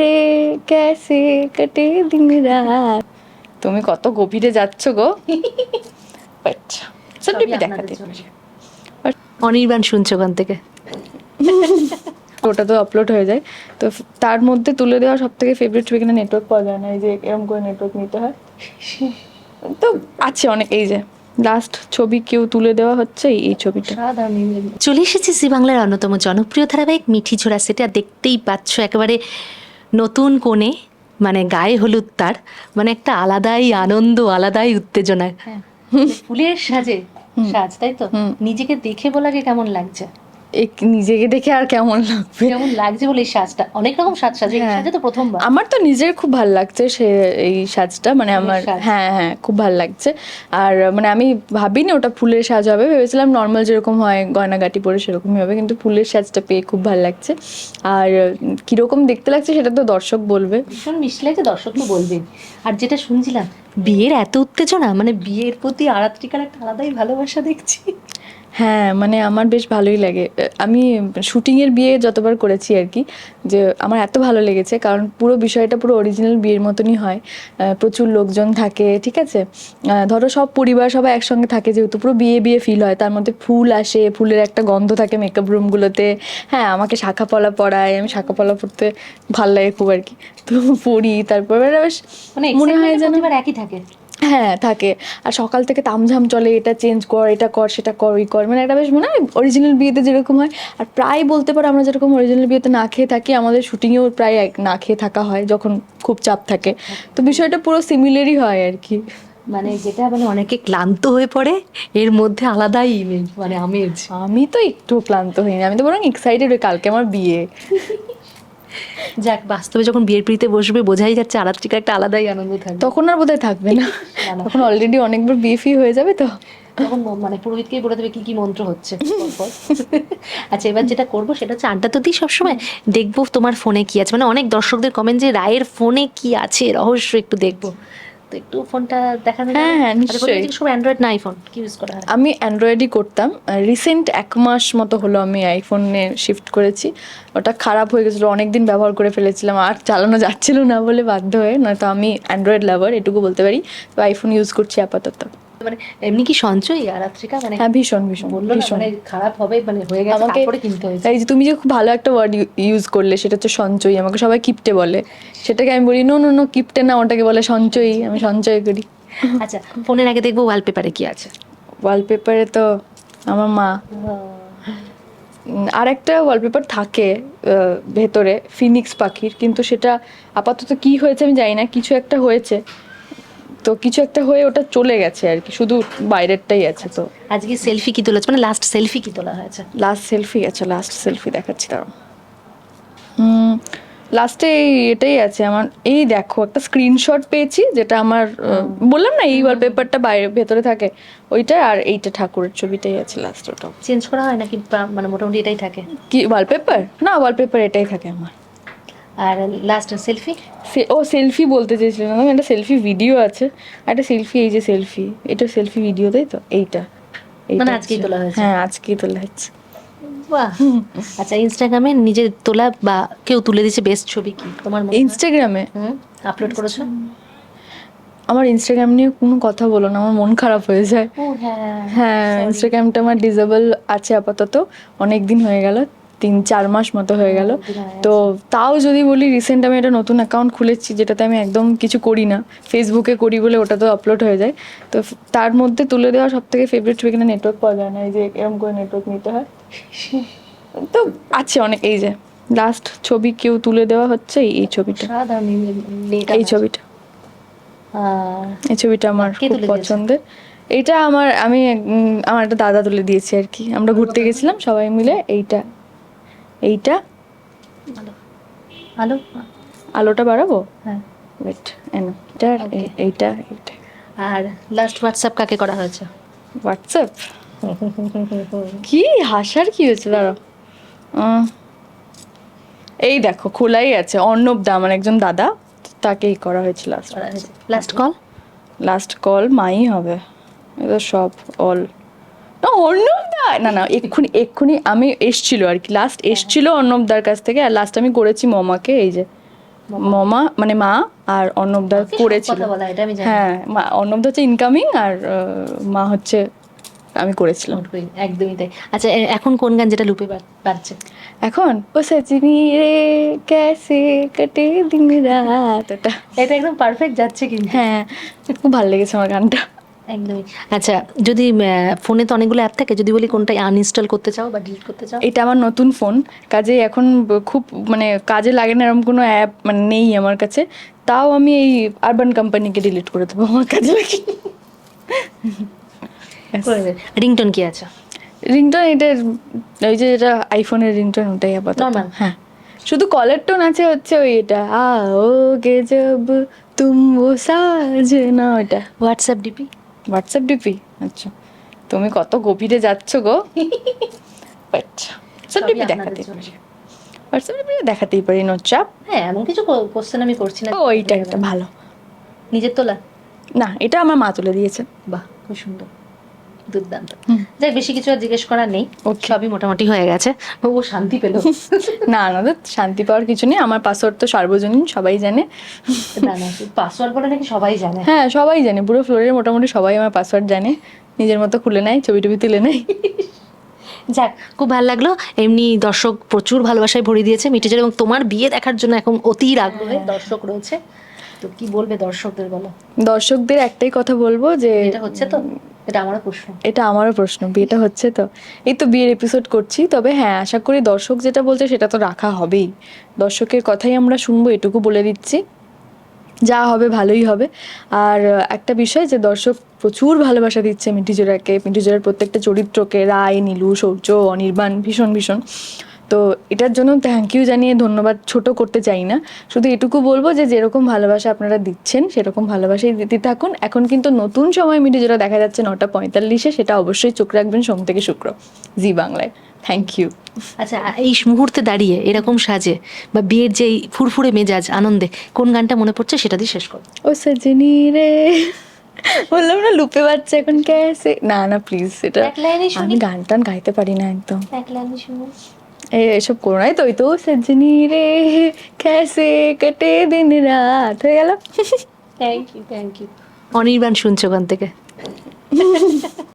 রে ক্যাসে কাটে দিন রাত। তুমি কত গভীরে যাচ্ছ গো। আচ্ছা সব টিপি দেখাতে অনির্বাণ শুনছো ওখান থেকে? ওটা তো আপলোড হয়ে যায়। তো তার মধ্যে তুলে দেওয়া সব থেকে ফেভারিট ছবি কিনা নেটওয়ার্ক পাওয়া যায় না। এই যে এরকম করে নেটওয়ার্ক নিতে হয়। তো আছে অনেক এই যে। লাস্ট ছবি কেউ তুলে দেওয়া হচ্ছে এই- ছবিটা। চলে এসেছি জি বাংলার অন্যতম জনপ্রিয় ধারাবাহিক মিঠি ঝোড়া সেটা দেখতেই পাচ্ছ একেবারে নতুন কোণে মানে গায়ে হলুদ তার মানে একটা আলাদাই আনন্দ আলাদাই উত্তেজনা। ফুলের সাজে সাজ তাই তো? হুম। নিজেকে দেখে বলাকে কেমন লাগছে? নিজেকে দেখে আর কেমন লাগবে? কেমন লাগছে বলে এই সাজটা? অনেক রকম সাজ সাজে। এই হ্যাঁ। সাজে তো প্রথমবার। আমার তো নিজের খুব ভালো লাগছে সে এই সাজটা। মানে আমার হ্যাঁ হ্যাঁ খুব ভালো লাগছে। আর মানে আমি ভাবিনি ওটা ফুলের সাজ হবে। ভেবেছিলাম নর্মাল যেরকম হয় গয়নাগাটি পরে সেরকমই হবে। কিন্তু ফুলের সাজটা পেয়ে খুব ভালো লাগছে। আর কীরকম দেখতে লাগছে সেটা তো দর্শক বলবে। ভীষণ মিষ্টি লাগছে দর্শক তো বলবেন আর যেটা শুনছিলাম বিয়ের এত উত্তেজনা মানে বিয়ের প্রতি আরাত্রিকার একটা আলাদাই ভালোবাসা দেখছি। হ্যাঁ মানে আমার বেশ ভালোই লাগে। আমি শুটিংয়ের বিয়ে যতবার করেছি আর কি যে আমার এত ভালো লেগেছে কারণ পুরো বিষয়টা পুরো অরিজিনাল বিয়ের মতনই হয়। প্রচুর লোকজন থাকে ঠিক আছে? ধরো সব পরিবার সবাই একসঙ্গে থাকে যেহেতু পুরো বিয়ে বিয়ে ফিল হয় তার মধ্যে ফুল আসে ফুলের একটা গন্ধ থাকে মেকআপ রুমগুলোতে হ্যাঁ আমাকে শাখা পলা পড়ায় আমি শাখা পলা পড়তে ভালো লাগে খুব আর কি। তো পড়ি তারপর বেশ মানে মনে হয় যেন একই থাকে। হ্যাঁ থাকে। আর সকাল থেকে তামঝাম চলে এটা চেঞ্জ কর এটা কর সেটা কর ওই কর। মানে একটা বেশ মনে হয় অরিজিনাল বিয়েতে যেরকম হয়। আর প্রায় বলতে পারো আমরা যেরকম অরিজিনাল বিয়েতে না খেয়ে থাকি আমাদের শুটিংয়েও প্রায় এক- না খেয়ে থাকা হয় যখন খুব চাপ থাকে। তো বিষয়টা পুরো সিমিলারই হয় আর কি। মানে যেটা মানে অনেকে ক্লান্ত হয়ে পড়ে এর মধ্যে আলাদাই ইমেজ মানে আমেজ। আমি তো একটু ক্লান্ত হইনি আমি তো বরং এক্সাইটেড হই কালকে আমার বিয়ে। যাক বাস্তবে যখন বিয়ের পিড়িতে বসবে বোঝাই যাচ্ছে আরাত্রিকার একটা আলাদাই আনন্দ থাকবে। তখন আর বোধহয় থাকবে না। তখন অলরেডি অনেকবার বিয়ে ফি হয়ে যাবে তো। তখন মানে পুরোহিতকেই বলে দেবে কি কি মন্ত্র হচ্ছে। আচ্ছা এবার যেটা করব সেটা হচ্ছে আড্ডা তো দিই সবসময়। দেখব তোমার ফোনে কি আছে। মানে অনেক দর্শকদের কমেন্ট যে রায়ের ফোনে কি আছে? রহস্য একটু দেখব। তো একটু ফোনটা দেখানো হ্যাঁ, হ্যাঁ, আচ্ছা, নিশ্চয়ই। সব অ্যান্ড্রয়েড না আইফোন কি ইউজ করা হয়? আমি অ্যান্ড্রয়েডই করতাম। রিসেন্ট এক মাস মতো হলো আমি আইফোনে শিফট করেছি। ওটা খারাপ হয়ে গেছিল অনেকদিন ব্যবহার করে ফেলেছিলাম। আর চালানো যাচ্ছিল না বলে বাধ্য হয়ে নয়তো আমি অ্যান্ড্রয়েড লাভার এটুকু বলতে পারি। তো আইফোন ইউজ করছি আপাতত। মানে এমনি কি সঞ্চয়? আরাত্রিকা মানে হ্যাঁ ভীষণ ভীষণ বলল ভীষণ। মানে খারাপ হবে মানে হয়ে গেছে তারপরে কিনতে হয়েছে। এই যে তুমি যে খুব ভালো একটা ওয়ার্ড ইউজ করলে সেটা হচ্ছে সঞ্চয়ী আমাকে সবাই কিপটে বলে। সেটাকে আমি বলি নো নো নো কিপটে না ওটাকে বলে সঞ্চয়ী আমি সঞ্চয় করি। আচ্ছা ফোনের আগে দেখব ওয়ালপেপারে কি আছে। ওয়ালপেপারে তো আমার মা। আর একটা ওয়ালপেপার থাকে ভেতরে ফিনিক্স পাখির কিন্তু সেটা আপাতত কি হয়েছে আমি জানি না কিছু একটা হয়েছে। তো কিছু একটা হয়ে ওটা চলে গেছে আর কি শুধু বাইরেরটাই আছে তো। আজকে সেলফি কি তোলা মানে লাস্ট সেলফি কি তোলা হয়েছে? লাস্ট সেলফি আছে লাস্ট সেলফি দেখাচ্ছি তার লাস্টে এটাই আছে আমার এই দেখো একটা স্ক্রিনশট পেয়েছি যেটা আমার বললাম না এই ওয়ালপেপারটা বাইরে ভেতরে থাকে ওইটা আর এইটা ঠাকুরের ছবিটাই আছে লাস্ট ওটা চেঞ্জ করা হয় নাকি? মানে মোটামুটি এটাই থাকে? কি ওয়ালপেপার না ওয়ালপেপার এটাই থাকে আমার। আর লাস্ট সেলফি ও সেলফি বলতে চেয়েছিলাম না একটা সেলফি ভিডিও আছে একটা সেলফি এই যে সেলফি এটা সেলফি ভিডিও তাই তো? এইটা মানে আজকেই তোলা হয়েছে? হ্যাঁ আজকেই তোলা হচ্ছে বাহ! আচ্ছা ইনস্টাগ্রামে নিজের তোলা বা কেউ তুলে দিয়েছে বেস্ট ছবি কি? তোমার মনে ইনস্টাগ্রামে আপলোড করেছ? আমার ইনস্টাগ্রাম নিয়ে কোনো কথা বলো না আমার মন খারাপ হয়ে যায়। হ্যাঁ হ্যাঁ ইনস্টাগ্রামটা আমার ডিজেবল আছে আপাতত অনেক দিন হয়ে গেল। তিন চার মাস মতো হয়ে গেল। তো তাও যদি বলি রিসেন্ট আমি একটা নতুন অ্যাকাউন্ট খুলেছি যেটাতে আমি একদম কিছু করি না। ফেসবুকে করি বলে ওটা তো আপলোড হয়ে যায়। তো তার মধ্যে তুলে দেওয়া সব থেকে ফেভারিট ছবি কিনা নেটওয়ার্ক পাওয়া যায় না। এই যে এরকম করে নেটওয়ার্ক নিতে হয়। তো আছে অনেক এই যে লাস্ট ছবি কেউ তুলে দেওয়া হচ্ছে এই- এই ছবিটা। এই ছবিটা। এই ছবিটা আমার খুব পছন্দের। এইটা আমার আমি আমার একটা দাদা তুলে দিয়েছি আর কি। আমরা ঘুরতে গেছিলাম সবাই মিলে এইটা। এইটা? আলো। ভালো আলোটা বাড়াবো? হ্যাঁ। ওয়েট এনো। এটা এইটা এইটা। আর লাস্ট হোয়াটসঅ্যাপ কাকে করা হয়েছে? হোয়াটসঅ্যাপ কি হাসার কি হয়েছে? দাঁড়াও। এই দেখো খোলাই আছে। অর্ণব দা আমার একজন দাদা তাকেই করা হয়েছে last last call last call মাই হবে। এটা সব অল না অর্ণবদা না না এক্ষুনি এক্ষুনি আমি এসছিল আর কি লাস্ট এসছিল অর্ণবদার কাছ থেকে আর লাস্ট আমি করেছি মমাকে এই যে। মমা? মানে মা আর অর্ণবদা করেছিল। হ্যাঁ মা অর্ণবদা হচ্ছে ইনকামিং আর মা হচ্ছে আমি করেছিলাম। একদমই তাই। আচ্ছা এখন কোন গান যেটা লুপে বাজছে? এখন? ও সজনি রে ক্যাসে কাটে দিন রাত এটা। একদম পারফেক্ট যাচ্ছে কিন্তু। হ্যাঁ খুব ভালো লেগেছে আমার গানটা। একদমই। আচ্ছা যদি ফোনে তো অনেকগুলো অ্যাপ থাকে যদি বলি কোনটা আনইনস্টল করতে চাও বা ডিলিট করতে চাও? এটা আমার নতুন ফোন কাজে এখন খুব মানে কাজে লাগে না এরকম কোনো অ্যাপ মানে নেই আমার কাছে। তাও আমি এই আরবান কোম্পানিকে ডিলিট করে দেবো আমার কাজে লাগে রিংটোন কি আছে? রিংটোন এটা ওই যে এটা আইফোনের রিংটোন ওটাই আপাতত। নর্মাল হ্যাঁ। শুধু কলার টোন আছে হচ্ছে ওই এটা আও গে জব তুম সাজনা ওটা হোয়াটসঅ্যাপ ডিপি হোয়াটসঅ্যাপ ডিপি আচ্ছা। তুমি কত গভীরে যাচ্ছ গো? আচ্ছা হোয়াটসঅ্যাপ ডিপি দেখাতে পারি। হোয়াটসঅ্যাপ ডিপি দেখাতেই পারি নো চাপ হ্যাঁ এমন কিছু কোশ্চেন আমি করছি না। ওইটা একটা ভালো। নিজের তোলা? না এটা আমার মা তুলে দিয়েছে। বাহ খুব সুন্দর। দুর্দান্ত। যাই বেশি কিছু আর জিজ্ঞেস করার নেই. সবই মোটামুটি হয়ে গেছে। ও শান্তি পেল। না না তো শান্তি পাওয়ার কিছু নেই। আমার পাসওয়ার্ড তো সার্বজনীন সবাই জানে। না না পাসওয়ার্ড বলে নাকি সবাই জানে? হ্যাঁ সবাই জানে। পুরো ফ্লোরের মোটামুটি সবাই আমার পাসওয়ার্ড জানে। নিজের মতো খুলে নেয় ছবি টবি তুলে নেয় যাক খুব ভালো লাগল। এমনি দর্শক প্রচুর ভালোবাসায় ভরে দিয়েছে মিটিজের এবং তোমার বিয়ে দেখার জন্য এখন অতির আগ্রহে দর্শক রয়েছে। তো কি বলবে দর্শকদের বলো? দর্শকদের একটাই কথা বলব যে এটা হচ্ছে তো? এটা আমারও প্রশ্ন। এটা আমারও প্রশ্ন, বিয়েটা হচ্ছে তো। এই তো বিয়ের এপিসোড করছি, তবে হ্যাঁ আশা করি দর্শক যেটা বলছে সেটা তো রাখা হবেই। দর্শকের কথাই আমরা শুনব, এটুকু বলে দিচ্ছি। যা হবে ভালোই হবে। আর একটা বিষয় যে দর্শক প্রচুর ভালোবাসা দিচ্ছে মিঠিজোড়াকে মিঠিজোড়ার প্রত্যেকটা চরিত্রকে, রায়, নীলু সৌর্য অনির্বাণ, ভীষণ ভীষণ। তো এটার জন্য থ্যাংক ইউ জানিয়ে ধন্যবাদ ছোট করতে চাই না। শুধু এটুকু বলব যে যেরকম ভালোবাসা আপনারা দিচ্ছেন সেরকম ভালোবাসাই দিতে থাকুন। এখন কিন্তু নতুন সময় মিটে যেটা দেখা যাচ্ছে নটা পঁয়তাল্লিশে সেটা অবশ্যই চোখ রাখবেন সোম থেকে শুক্র। জি বাংলায়। থ্যাংক ইউ আচ্ছা এই মুহূর্তে দাঁড়িয়ে এরকম সাজে বা বিয়ের যে এই ফুরফুরে মেজাজ আনন্দে কোন গানটা মনে পড়ছে সেটা দিয়ে শেষ করো ও সজনি রে বললাম না লুপে বাচ্চা এখন ক্যাসে। না না প্লিজ শুনি। আমি গান টান গাইতে পারি না একদম। এক লাইনে শুনো। এই এসব করো নাই তো ওই তো সজনি রে ক্যাসে কেটে দিন রাত হয়ে গেল। Thank you thank you Anirban শুনছো ওখান থেকে।